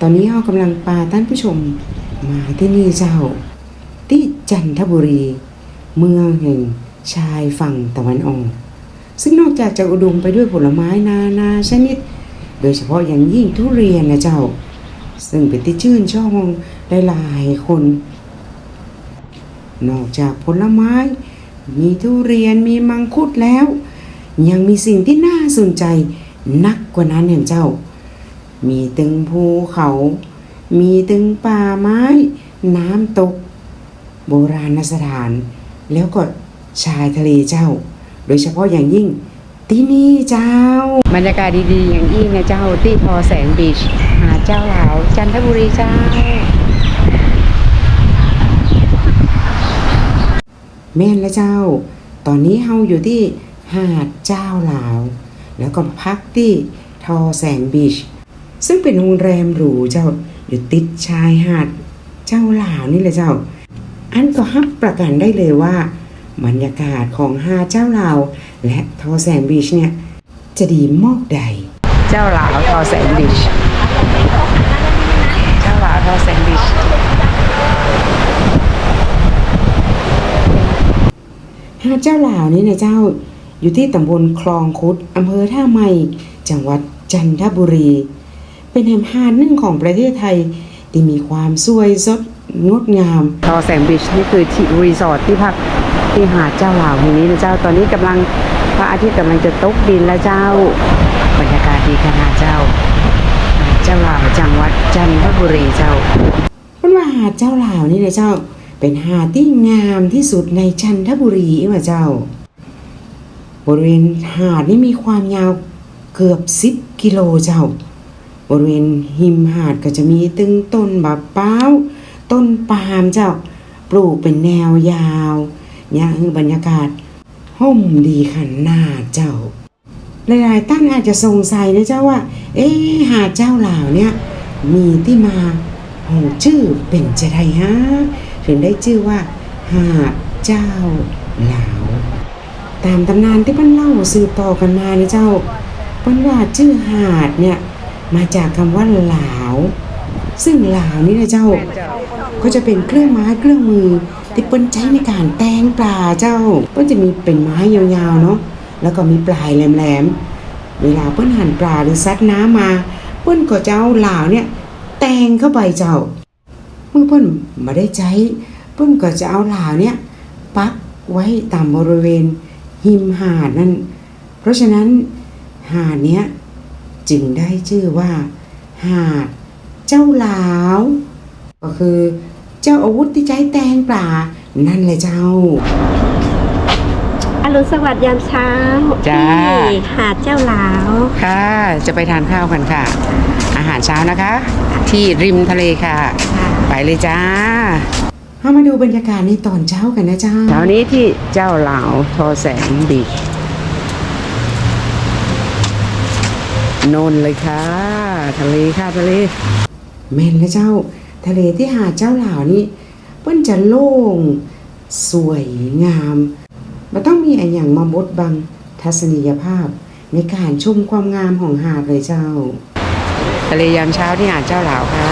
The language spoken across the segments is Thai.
ตอนนี้เรากำลังพาท่านผู้ชมมาที่นี่เจ้า ที่จันทบุรี เมืองแห่งชายฝั่งตะวันออก ซึ่งนอกจากจะอุดมไปด้วยผลไม้นานาชนิด โดยเฉพาะอย่างยิ่งทุเรียนนะเจ้า ซึ่งเป็นที่ชื่นชอบของหลายๆคน นอกจากผลไม้ มีทุเรียนมีมังคุดแล้ว ยังมีสิ่งที่น่าสนใจนักกว่านั้นอย่างเจ้า มีตึงภูเขา มีตึงป่าไม้ น้ำตก โบราณสถาน แล้วก็ชายทะเลเจ้า โดยเฉพาะอย่างยิ่งที่นี่เจ้า บรรยากาศดีๆ อย่างยิ่งนะเจ้าที่พอแสงบีชหาดเจ้าหลาวจันทบุรีเจ้า แม่นและเจ้า ตอนนี้เฮาอยู่ที่หาดเจ้าหลาว แล้วก็พักที่ทอแสงบีช ซึ่งเป็นโรงแรมหรูเจ้า อยู่ติดชายหาดเจ้าหลาวนี่แหละเจ้า อันก็ฮับประกันได้เลยว่า บรรยากาศของหาดเจ้าหลาวและทอแสงบีชเนี่ย จะดีมอกใด เจ้าหลาวทอแสงบีชเจ้าหลาวทอแสงบีชหาดเจ้าหลาวนี่นะเจ้าอยู่ที่ตำบลคลองคุดอำเภอท่าไมจังหวัดจันทบุรี เป็นแห่งหาดหนึ่งของประเทศไทย ที่มีความสวยสดงดงามทอแสงบีชนี่คือที่รีสอร์ทที่พักที่หาดเจ้าหลาวแห่งนี้นะเจ้าตอนนี้กำลังพระอาทิตย์กำลังจะตกดินแล้วเจ้าบรรยากาศดีขนาดเจ้าหาดเจ้าหลาวจังหวัดจันทบุรีเจ้าเพราะว่าหาดเจ้าหลาวนี่นะเจ้า เป็นหาดที่งามที่สุดในจันทบุรีว่าเจ้า บริเวณหาดนี่มีความยาวเกือบ10กิโลเจ้า บริเวณหิมหาดก็จะมีตึงต้นบะเป้าวต้นปาล์มเจ้าปลูกเป็นแนวยาวเนี่ยคือบรรยากาศห่มดีขนาดเจ้า หลายๆท่านอาจจะสงสัยนะเจ้าว่า เอ๊หาดเจ้าหลาวเนี่ยมีที่มาของชื่อเป็นจะไดฮะถึงได้ชื่อว่า หาดเจ้าหลาวตามตำนานที่เพิ่นเล่าสืบต่อกันมานี่เจ้าพันว่าชื่อหาดเนี่ย มาจากคำว่าหลาว ซึ่งหลาวนี่นะเจ้า ก็จะเป็นเครื่องไม้เครื่องมือที่เปิ้นใช้ในการแตงปลาเจ้าเปิ้นจะมีเป็นไม้ยาวๆเนาะแล้วก็มีปลายแหลมๆเวลาเปิ้นหั่นปลาหรือซัดน้ำมาเปิ้นก็จะเอาหลาวเนี่ยแตงเข้าไปเจ้าเมื่อเพิ่นมาได้ใช้เพิ่นก็จะเอาหลาวเนี่ยปักไว้ตามบริเวณหิมหาดนั่น เพราะฉะนั้นหาดเนี้ย จึงได้ชื่อว่า หาด เจ้าหลาว ก็คือ เจ้าอาวุธที่ใช้แตงปลานั่นแหละเจ้าอรุณสวัสดิ์ยามเช้าจ้า ที่หาดเจ้าหลาว ค่ะจะไปทานข้าวกันค่ะ อาหารเช้านะคะ ที่ริมทะเลค่ะ ไปเลยจ้า เรามาดูบรรยากาศในตอนเช้ากันนะจ้า เช้านี้ที่เจ้าหลาวทอแสงบีช นนเลยค่ะ ทะเลค่ะทะเลแม่นแล้วเจ้า ทะเลที่หาดเจ้าหลานี่เปิ้นจะโล่ง สวยงามมันต้องมีอะไรอย่างมาบดบังทัศนียภาพ ในการชมความงามของหาดเลยเจ้า ทะเลยามเช้าที่หาดเจ้าหลาค่ะ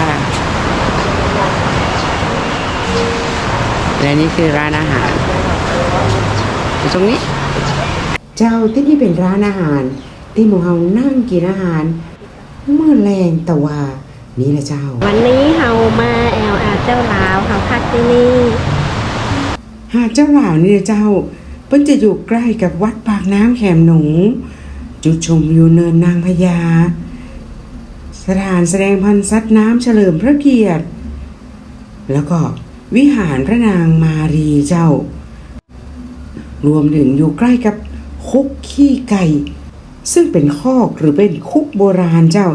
และนี่คือร้านอาหารอยู่ตรงนี้ เจ้าที่นี่เป็นร้านอาหาร ที่หมูเฮานั่งกินอาหาร เมื่อแรงตะวานี่แหละเจ้า วันนี้เฮามาแอลอาดเจ้าหลาวเฮาพักที่นี่หาดเจ้าหลาวนี่นะเจ้าเพิ่นจะอยู่ใกล้กับวัดปากน้ำแขมหนูจุดชมวิวเนินนางพญาสถานแสดงพันธุ์สัตว์น้ำเฉลิมพระเกียรติ แล้วก็วิหารพระนางมารีเจ้า รวมถึงอยู่ใกล้กับคุกขี้ไก่ ซึ่งเป็นคอกหรือเป็นคุกโบราณเจ้า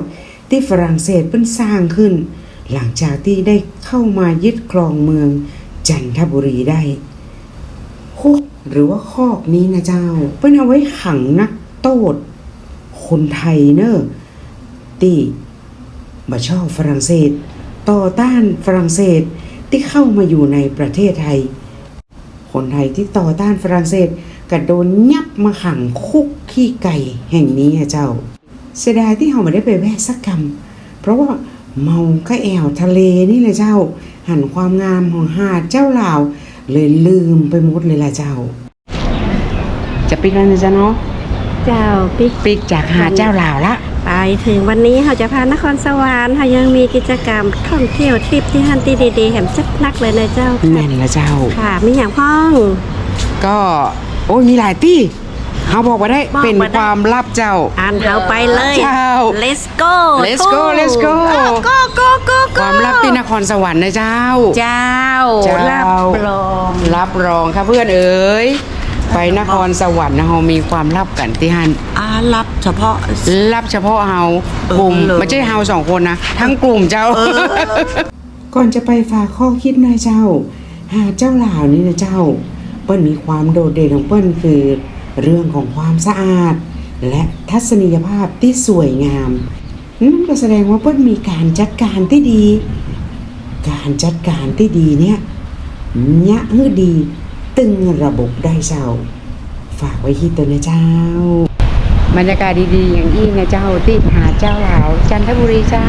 ที่ฝรั่งเศสเพิ่นสร้างขึ้น หลังจากที่ได้เข้ามายึดครองเมืองจันทบุรีได้คุกหรือว่าคอกนี้นะเจ้า เพิ่นเอาไว้ขังนักโทษคนไทยเนอะที่มาชอบฝรั่งเศส ต่อต้านฝรั่งเศสที่เข้ามาอยู่ในประเทศไทย คนไทยที่ต่อต้านฝรั่งเศส ก็โดนยับมาขังคุกขี้ไก่แห่งนี้อะเจ้า เสียดายที่เราไม่ได้ไปแวะสักกรรม เพราะว่าเมาก็แอวทะเลนี่เลยเจ้า หันความงามของหาดเจ้าลาว เลยลืมไปหมดเลยล่ะเจ้า จะปิกแล้วนะจ๊ะเนาะเจ้าปิกปิกจากหาดเจ้าลาวละไปถึงวันนี้เขาจะพานครสวรรค์เขายังมีกิจกรรมท่องเที่ยวทริปที่ฮันตีดีๆแหมจัดนักเลยนะเจ้าแม่นละเจ้าค่ะมีอย่างพ้อง ก็ โอ้ยมีหลายที่เขาบอกว่าได้บอกเป็นมาได้ความลับเจ้าอ่านเขาไปเลย เจ้า let's go Let's go let's go go go go go ความลับที่นครสวรรค์นะเจ้า เจ้าเจ้า รับรองรับรองค่ะเพื่อนเอ๋ยไปนครสวรรค์นะเฮามีความลับกันที่ฮันอารับเฉพาะรับเฉพาะเฮาเออกลุ่มเลย ไม่ใช่เฮาสองคนนะ ทั้งกลุ่มเจ้า ก่อนจะไปฝากข้อคิดนายเจ้า หาดเจ้าหลาวนี่นะเจ้าเปิ้นมีความโดดเด่นของเปิ้นคือ เรื่องของความสะอาด และทัศนียภาพที่สวยงามนั่นก็แสดงว่าเปิ้นมีการจัดการที่ดี การจัดการที่ดีเนี่ยยะฮือดี ตึงระบบได้เจ้า ฝากไว้ที่ตัวนะเจ้า บรรยากาศดีๆ อย่างยิ่งนะเจ้าที่หาเจ้าหลาวจันทบุรีเจ้า